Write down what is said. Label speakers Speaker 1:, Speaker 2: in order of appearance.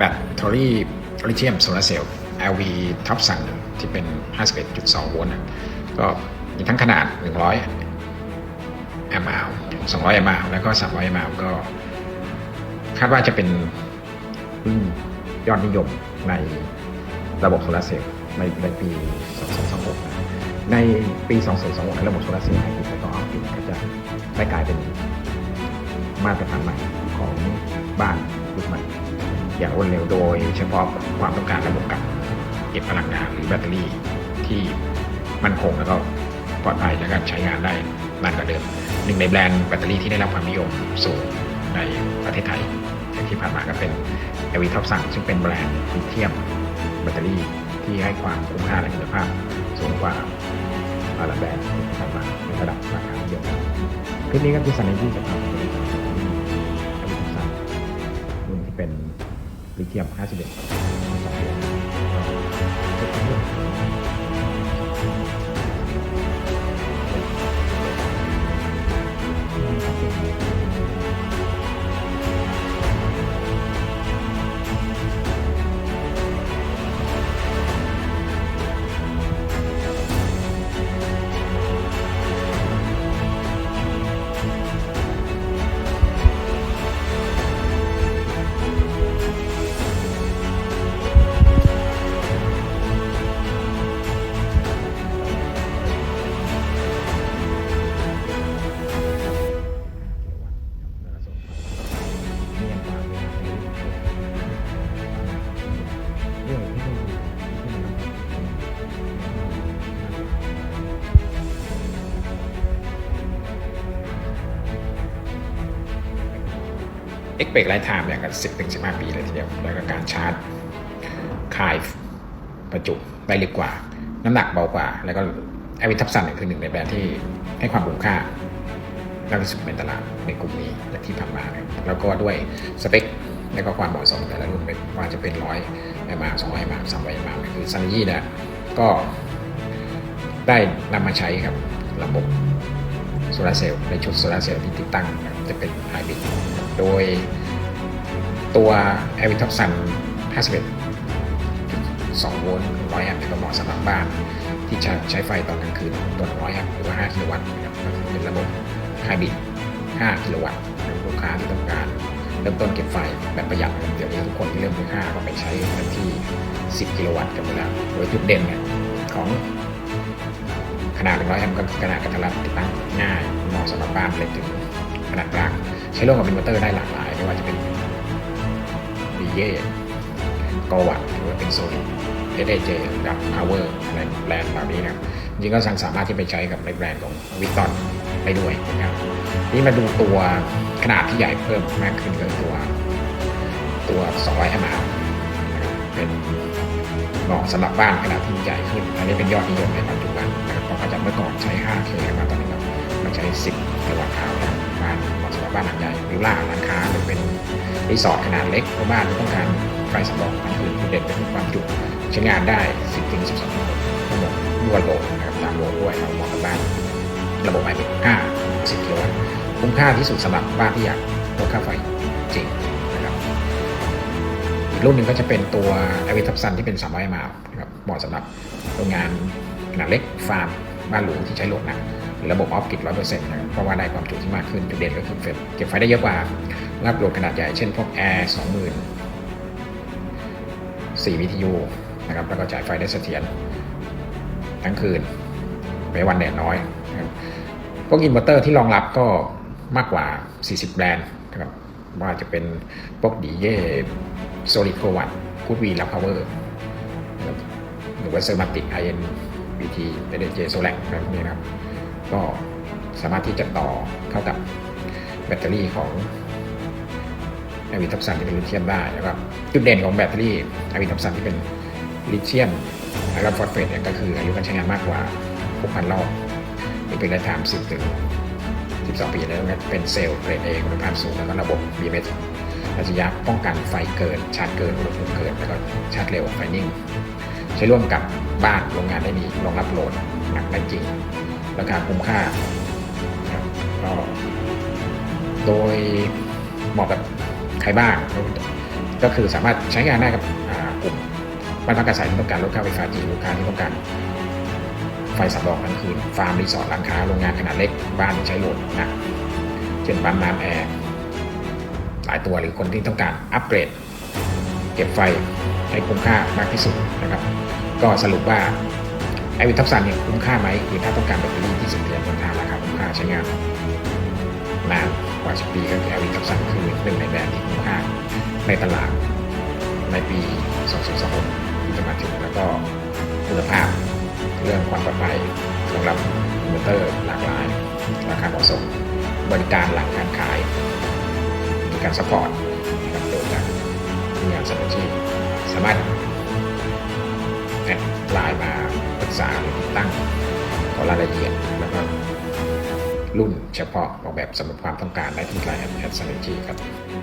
Speaker 1: แบตเตอรี่ลิเธียมโซลาร์เซลล์ LV ท็อปสั่งที่เป็น 51.2 โวลต์นะก็มีทั้งขนาด 100 แอมป์อาว200 แอมป์อาวแล้วก็ 300 แอมป์อาวก็ คาดว่าจะเป็นรุ่นยอดนิยมในระบบโซลาร์เซลล์ในในปี2226 ในปี2226ในระบบโซลาร์เซลล์ไฮบริดและก็ออฟฟิศก็จะได้กลายเป็นมาตรฐานใหม่ของบ้านยุคใหม่ อย่างรวดเร็วโดยเฉพาะความต้องการระบบกับเก็บพลังงานหรือแบตเตอรี่ที่มั่นคงแล้วก็ปลอดภัยและก็ใช้งานได้นานกว่าเดิมหนึ่งในแบรนด์แบตเตอรี่ที่ได้รับความนิยมสูงในประเทศไทยที่ผ่านมาก็เป็น LV ท็อปสังซึ่งเป็นแบรนด์ลิเธียมแบตเตอรี่ที่ให้ความคุ้มค่าและคุณภาพสูงกว่าหลายแบรนด์ที่ผ่านมาในระดับราคานิยมคลิปนี้ก็คือสันนิษฐานจะทำในการ ลิเทียม 51 เอ็กเ t กไลท์ไทม์อย่างกันสิบถึงสิบห้าปีเลยทีเดียว แล้วก็การชาร์จคายประจุได้ลึกกว่า น้ำหนักเบากว่า แล้วก็ไอวิทับซันเนี่ยคือหนึ่งในแบรนด์ที่ให้ความคุ้มค่ามากที่สุดในตลาดในกลุ่มนี้ที่ผ่านมาแล้วก็ด้วยสเปคและก็ความเหมาะสมแต่ละรุ่นไม่ว่าจะเป็นร้อยไอมาสองร้อยมาสามร้อยมาคือซันนี่เนี่ยก็ได้นำมาใช้กับระบบโซลาเซลล์ในชุดโซลาเซลล์ที่ติดตั้งจะเป็นไฮบริดโดย ตัว a v i t o p Sun 51 2 โวลต์100แอมป์ก็เหมาะสำหรับบ้าน ที่ใช้ใช้ไฟตอนกลางคืนตัว100แอมป์หรือว่า 5 กิโลวัตต์นะครับก็คือเป็นระบบไฮบริด 5 กิโลวัตต์ลูกค้าที่ต้องการเริ่มต้นเก็บไฟแบบประหยัดเดี๋ยวนี้ทุกคนที่เริ่มด้วย5ก็ไปใช้กันที่ 10 กิโลวัตต์กันไปแล้วโดยจุดเด่นเนี่ยของขนาด100แอมป์ก็ขนาดกระทัดรัดติดตั้งง่ายเหมาะสำหรับบ้านเล็กถึงขนาดกลางใช้ร่วมกับอินเวอร์เตอร์ได้หลากหลายไม่ว่าจะเป็น เย่กวัตหรือว่าเป็นโซลิดเอเดเจกับพาวเวอร์อะไรแบรนด์แบบนี้นะครับจริงๆก็สามารถที่ไปใช้กับในแบรนด์ของวิกตอนได้ด้วยนะครับนี่มาดูตัวขนาดที่ใหญ่เพิ่มมากขึ้นก็คือตัวตัว 200แอมป์นะครับเป็นเหมาะสำหรับบ้านขนาดที่ใหญ่ขึ้น อันนี้เป็นยอดนิยมในปัจจุบันนะครับเพราะเขาจะเมื่อก่อนใช้ 5K มาตอนนี้เรามาใช้ 10กิโลวัตต์ แล้วบ้านเหมาะสำหรับบ้านหลังใหญ่หรือล่าร้านค้าหรือเป็นรีสอร์ทขนาดเล็กเพราะบ้านต้องการไฟสำรองอันอื่นเด่นเป็นความจุใช้งานได้ 10ถึง12ชั่วโมงทั้งหมดด้วยโหลดนะครับตามโหลดด้วยเอาเหมาะกับบ้านระบบไอเป็น5 10กิโลวัตต์คุ้มค่าที่สุดสำหรับบ้านที่อยากลดค่าไฟจริงนะครับอีกรุ่นหนึ่งก็จะเป็นตัว a v i t o p Sun ที่เป็น300มานะครับเหมาะสำหรับโรงงานขนาดเล็กฟาร์มบ้านหรูที่ใช้โหลดหนัก ระบบออฟกิดร้อยเปอร์เซ็นต์นะเพราะว่าได้ความจุที่มากขึ้นจุดเด่นก็คือเก็บไฟได้เยอะกว่ารับโหลดขนาดใหญ่ เช่นพวกแอร์20,000 4 BTU นะครับแล้วก็จ่ายไฟได้เสถียรทั้งคืนไม่วันแดดน้อยนะครับพวกอินเวอร์เตอร์ที่รองรับก็มากกว่า 40 แบรนด์นะครับว่าจะเป็นพวกดีเย่ Solid Pro Watt Good V และ Power นะครับหรือว่า Sermatic IN BT NJ Solac อะไรพวกนี้นะครับ ก็สามารถที่จะต่อเข้ากับแบตเตอรี่ของอวิทับซันที่เป็นลิเธียมได้แล้วก็จุดเด่นของแบตเตอรี่อวิทับซันที่เป็นลิเธียมแล้วก็ฟอสเฟตเนี่ยก็คืออายุการใช้งานมากกว่า 6,000 รอบมีเป็นระยะทาง10ถึง12 ปีแล้วก็เป็นเซลล์เกรด A คุณภาพสูงแล้วก็ระบบ BMS ระยะป้องกันไฟเกิน ชาร์จเกินอุณหภูมิเกิน แล้วก็ชาร์จเร็วไฟนิ่ง ใช้ร่วมกับบ้านโรงงานได้ดีรองรับโหลดหนักได้จริง ราคาคุ้มค่านะครับก็โดยเหมาะกับใครบ้าง ก็คือสามารถใช้งานได้กับกลุ่มบ้านพักอาศัยที่ต้องการลดค่าไฟฟ้าจริงลูกค้าที่ต้องการไฟสำรองกลางคืนฟาร์มรีสอร์ทร้านค้าโรงงานขนาดเล็กบ้านที่ใช้โหลดนักเช่นปั๊มน้ำแอร์หลายตัวหรือคนที่ต้องการอัปเกรด เก็บไฟให้คุ้มค่ามากที่สุดนะครับ ก็สรุปว่า ไอวิทับซันเนี่ยคุ้มค่าไหมคือถ้าต้องการแบตเตอรี่ที่เสียรทนทานราคาคุ้มค่าใช้งานนานกว่า 10 ปีก็คือไอวิทับซันคือหนึ่งในแบรนด์ที่คุ้มค่าในตลาดในปี 2026ที่จะมาถึงแล้วก็คุณภาพเรื่องความปลอดภัยสำหรับอินเวอเตอร์หลากหลายราคาเหมาะสมบริการหลังการขายมีการสปอร์ตนะครับโดยจากงานสนับสนุนสามารถแอดไลน์มา กษาตั้งของรายละเอียดแล้วก็รุ่นเฉพาะออกแบบสำหรับความต้องการและที่ไลน์แอดแอดสนับสนุนครับ